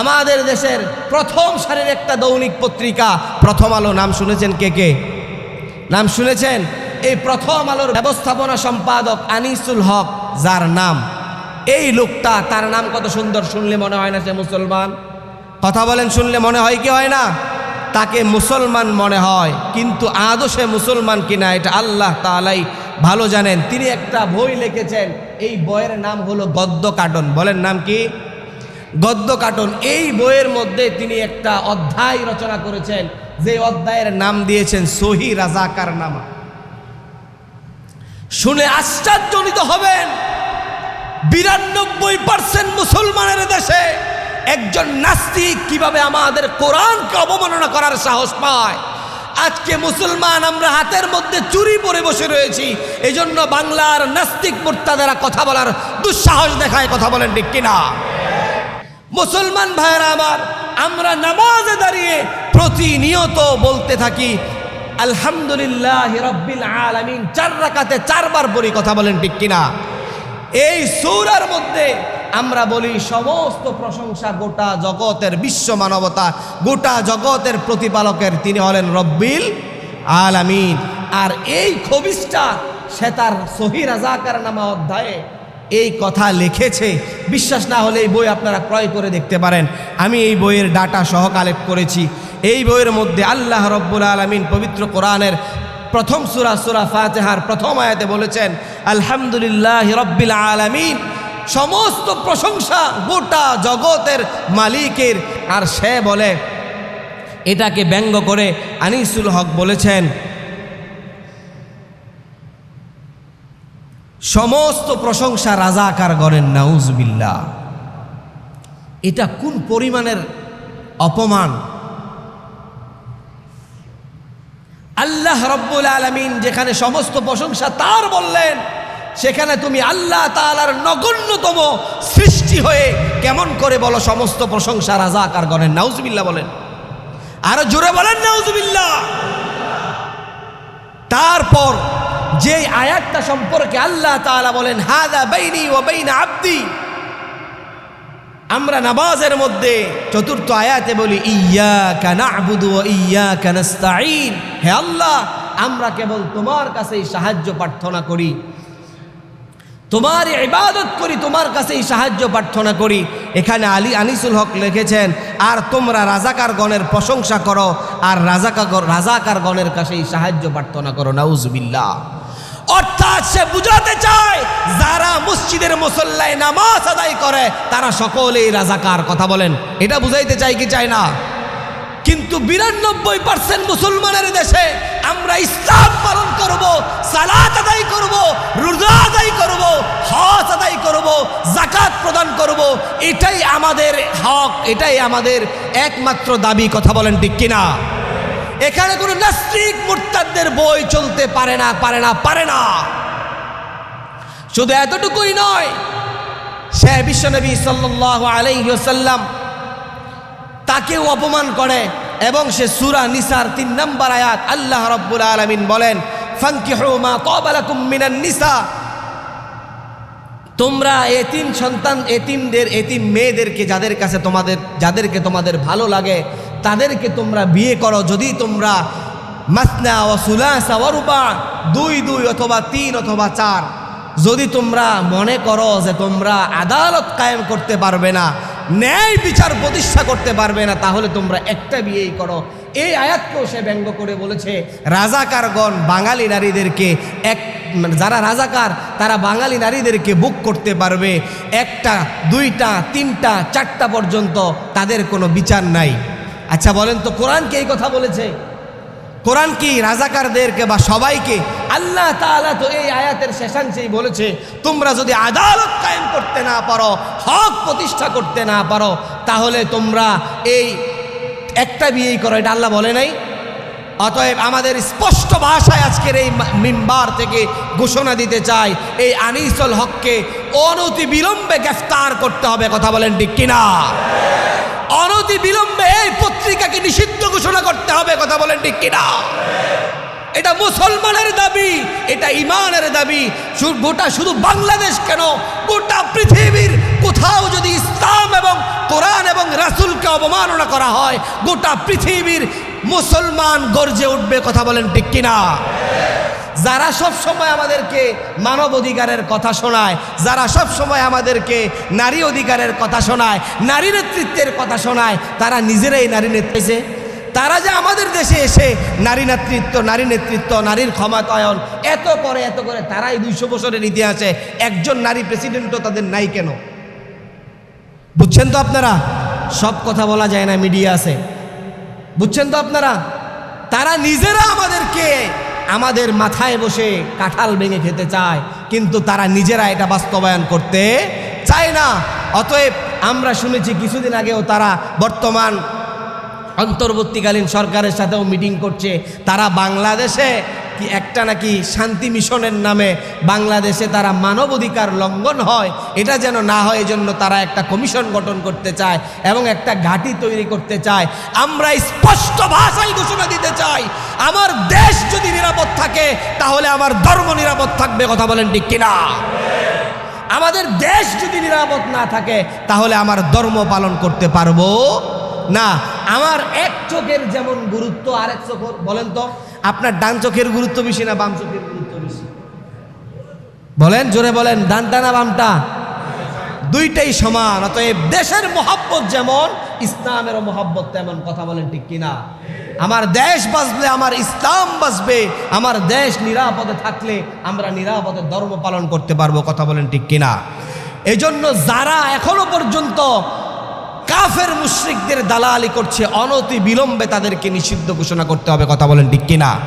আমাদের দেশের প্রথম সারির একটা দৈনিক পত্রিকা, প্রথম আলো, নাম শুনেছেন কে কে? নাম শুনেছেন? এই প্রথম আলোর ব্যবস্থাপনা সম্পাদক আনিসুল হক, যার নাম। এই লোকটা, তার নাম কত সুন্দর, শুনলে মনে হয় না সে মুসলমান? কথা বলেন, শুনলে মনে হয় কি হয় না? তাকে মুসলমান মনে হয়, কিন্তু আদৌ সে মুসলমান কিনা এটা আল্লাহ তালাই ভালো জানেন। তিনি একটা বই লিখেছেন, এই বইয়ের নাম হলো গদ্য কাটন বলেন, নাম কি? গদ্য কাটন, এই বইয়ের মধ্যে তিনি একটা অধ্যায় রচনা করেছেন, যে অধ্যায়ের নাম দিয়েছেন সহি রাজাকার নামা। শুনে আশ্চর্যজনিত হবেন, বিরানব্বই পার্সেন্ট মুসলমানের দেশে একজন নাস্তিক কীভাবে আমাদের কোরআনকে অবমাননা করার সাহস পায়? আজকে মুসলমান আমরা হাতের মধ্যে চুরি পরে বসে রয়েছি এই জন্য বাংলার নাস্তিক মোর্তাদারা কথা বলার দুঃসাহস দেখায়, কথা বলেন ঠিক কিনা? মুসলমান ভাইয়েরা আমার, আমরা নামাজে দাঁড়িয়ে প্রতিনিয়ত বলতে থাকি, আলহামদুলিল্লাহ রব্বিল আলামিন। চার রাকাতে চারবার পড়ি কথা বলেন ঠিক কিনা? এই সৌরার মধ্যে আমরা বলি সমস্ত প্রশংসা গোটা জগতের বিশ্ব মানবতা, গোটা জগতের প্রতিপালকের, তিনি হলেন রব্বিল আলামিন। আর এই খবিসটা সে তার সহি রাজাকার নামা অধ্যায়ে এই কথা লিখেছে। বিশ্বাস না হলে এই বই আপনারা ক্রয় করে দেখতে পারেন। আমি এই বইয়ের ডাটা সহ কালেক্ট করেছি। এই বইয়ের মধ্যে আল্লাহ রব্বুল আলমিন পবিত্র কোরআনের প্রথম সুরা সুরা ফাতেহার প্রথম আয়াতে বলেছেন, আলহামদুলিল্লাহ রব্বিল আলমিন, সমস্ত প্রশংসা গোটা জগতের মালিকের। আর সে বলে, এটাকে ব্যঙ্গ করে আনিসুল হক বলেছেন সমস্ত প্রশংসা রাজা রাজাকার গণেন নাউজবিল্লা এটা কোন পরিমাণের অপমান? আল্লাহ রব্বুল আলমিন যেখানে সমস্ত প্রশংসা তার বললেন, সেখানে তুমি আল্লাহ তালার নগণ্যতম সৃষ্টি হয়ে কেমন করে বলো সমস্ত প্রশংসা রাজা রাজাকার গণেন নাউজবিল্লা বলেন। আরও জোরে বলেন নাউজবিল্লা তারপর যে আয়াতটা সম্পর্কে আল্লাহ তাআলা বলেন, হাদা বাইনি ও বাইনা আব্দি। আমরা নামাজের মধ্যে চতুর্থ আয়াতে বলি ইয়া কানা আবুদু ইয়া কানাস্তাইন হে আল্লাহ, আমরা কেবল তোমার কাছেই সাহায্য প্রার্থনা করি। তোমার ইবাদত করি, তোমার কাছেই সাহায্য প্রার্থনা করি। এখানে আলী আনিসুল হক লিখেছেন, আর তোমরা রাজাকার গণের প্রশংসা করো, আর রাজাকার রাজাকার গণের কাছেই সাহায্য প্রার্থনা করো, নাউজবিল্লাহ। অর্থাৎ সে বুঝাতে চায়, যারা মসজিদের মুসল্লায় নামাজ আদায় করে, তারা সকলেই রাজাকার, কথা বলেন। এটা বুঝাইতে চাই কি চায় না? কিন্তু বিরানব্বই পার্সেন্ট মুসলমানের দেশে আমরা ইসলাম পালন করব, সালাত আদায় করব, রোজা আদায় করব, হজ আদায় করব জাকাত প্রদান করব, এটাই আমাদের হক, এটাই আমাদের একমাত্র দাবি, কথা বলেন ঠিক কিনা? এখানে কোনো নাস্তিক মুরতাদদের বই চলতে পারে না পারে না পারে না। শুধু এতটুকুই নয়, সে বিশ্বনবী সাল্লাহ আলাইসাল্লাম তাকেও অপমান করে এবং সে সুরা নিসার তিন নম্বর আয়াত আল্লাহ রব্বুল আলমিন বলেন ফাঙ্কিহু মা কবালাকুম মিনান নিসা। তোমরা এতিম সন্তান, এতিমদের, এতিম মেয়েদেরকে যাদের কাছে তোমাদের, যাদেরকে তোমাদের ভালো লাগে তাদেরকে তোমরা বিয়ে করো। যদি তোমরা মাসনা ও সুলাসা ওরুবা দুই দুই অথবা তিন অথবা চার, যদি তোমরা মনে করো যে তোমরা আদালত কায়েম করতে পারবে না, ন্যায় বিচার প্রতিষ্ঠা করতে পারবে না, তাহলে তোমরা একটা বিয়েই করো। এই আয়াতকেও সে ব্যঙ্গ করে বলেছে, রাজাকারগণ বাঙালি নারীদেরকে এক মানে যারা রাজাকার, তারা বাঙালি নারীদেরকে বুক করতে পারবে। একটা, দুইটা, তিনটা, চারটা পর্যন্ত তাদের কোনো বিচার নাই। আচ্ছা বলেন তো, কোরআন কি এই কথা বলেছে? কোরআন কি রাজাকারদেরকে বা সবাইকে? আল্লাহ তাআলা তো এই আয়াতের শেষাংশেই বলেছে, তোমরা যদি আদালত কায়েম করতে না পারো, হক প্রতিষ্ঠা করতে না পারো, তাহলে তোমরা এই একটা বিয়েই করো, এটা আল্লাহ বলে নাই? অতএব আমাদের স্পষ্ট ভাষায় আজকের এই মিম্বার থেকে ঘোষণা দিতে চাই, এই আনিসুল হককে অনতি বিলম্বে গ্রেফতার করতে হবে, কথা বলেন ঠিক কিনা? অনতি বিলম্বে এই পত্রিকাকে নিষিদ্ধ ঘোষণা করতে হবে, কথা বলেন ঠিক কিনা? এটা মুসলমানের দাবি, এটা ইমানের দাবি। গোটা শুধু বাংলাদেশ কেন? গোটা পৃথিবীর কোথাও যদি ইসলাম এবং কোরআন এবং রাসূলকে অবমাননা করা হয়, গোটা পৃথিবীর মুসলমান গর্জে উঠবে, কথা বলেন ঠিক কিনা? যারা সব সময় আমাদেরকে মানব অধিকারের কথা শোনায়, যারা সব সময় আমাদেরকে নারী অধিকারের কথা শোনায়, নারী নেতৃত্বের কথা শোনায়, তারা নিজেরাই নারী নেতৃত্বে তারা যে আমাদের দেশে এসে নারী নেতৃত্ব নারী নেতৃত্ব, নারীর ক্ষমতায়ন এত করে এত করে, তারাই দুইশো বছরের ইতিহাসে একজন নারী প্রেসিডেন্টও তাদের নাই কেন? বুঝছেন তো আপনারা? সব কথা বলা যায় না, মিডিয়া আছে। বুঝছেন তো আপনারা? তারা নিজেরা আমাদেরকে আমাদের মাথায় বসে কাঁঠাল ভেঙে খেতে চায়, কিন্তু তারা নিজেরা এটা বাস্তবায়ন করতে চায় না। অতএব আমরা শুনেছি কিছুদিন আগেও তারা বর্তমান অন্তর্বর্তীকালীন সরকারের সাথেও মিটিং করছে। তারা বাংলাদেশে কি একটা নাকি শান্তি মিশনের নামে বাংলাদেশে তারা মানবাধিকার লঙ্ঘন হয়? এটা যেন না হয়, এজন্য তারা একটা কমিশন গঠন করতে চায় এবং একটা ঘাঁটি তৈরি করতে চায়। আমরা স্পষ্ট ভাষায় ঘোষণা দিতে চাই, আমার দেশ যদি নিরাপদ থাকে, তাহলে আমার ধর্ম নিরাপদ থাকবে, কথা বলেন ঠিক কিনা? আমাদের দেশ যদি নিরাপদ না থাকে, তাহলে আমার ধর্ম পালন করতে পারব না। আমার এক চোখের যেমন গুরুত্ব, আরেক চোখ, বলেন তো আপনার ডান চোখের গুরুত্ব বেশি না বাম চোখের গুরুত্ব বেশি? বলেন, জোরে বলেন ডানটা না বামটা দুইটাই সমান, অতএব দেশের মহাব্বত যেমন, ইসলামেরও মহাব্বত তেমন, কথা বলেন ঠিক কিনা? আমার দেশ বাঁচবে আমার ইসলাম বাঁচবে, আমার দেশ নিরাপদে থাকলে আমরা নিরাপদে ধর্ম পালন করতে পারব, কথা বলেন ঠিক কিনা? এজন্য যারা এখনও পর্যন্ত কাফের মুশ্রিকদের দালালি করছে, অনতি বিলম্বে তাদেরকে নিষিদ্ধ ঘোষণা করতে হবে, কথা বলেন ঠিক কিনা?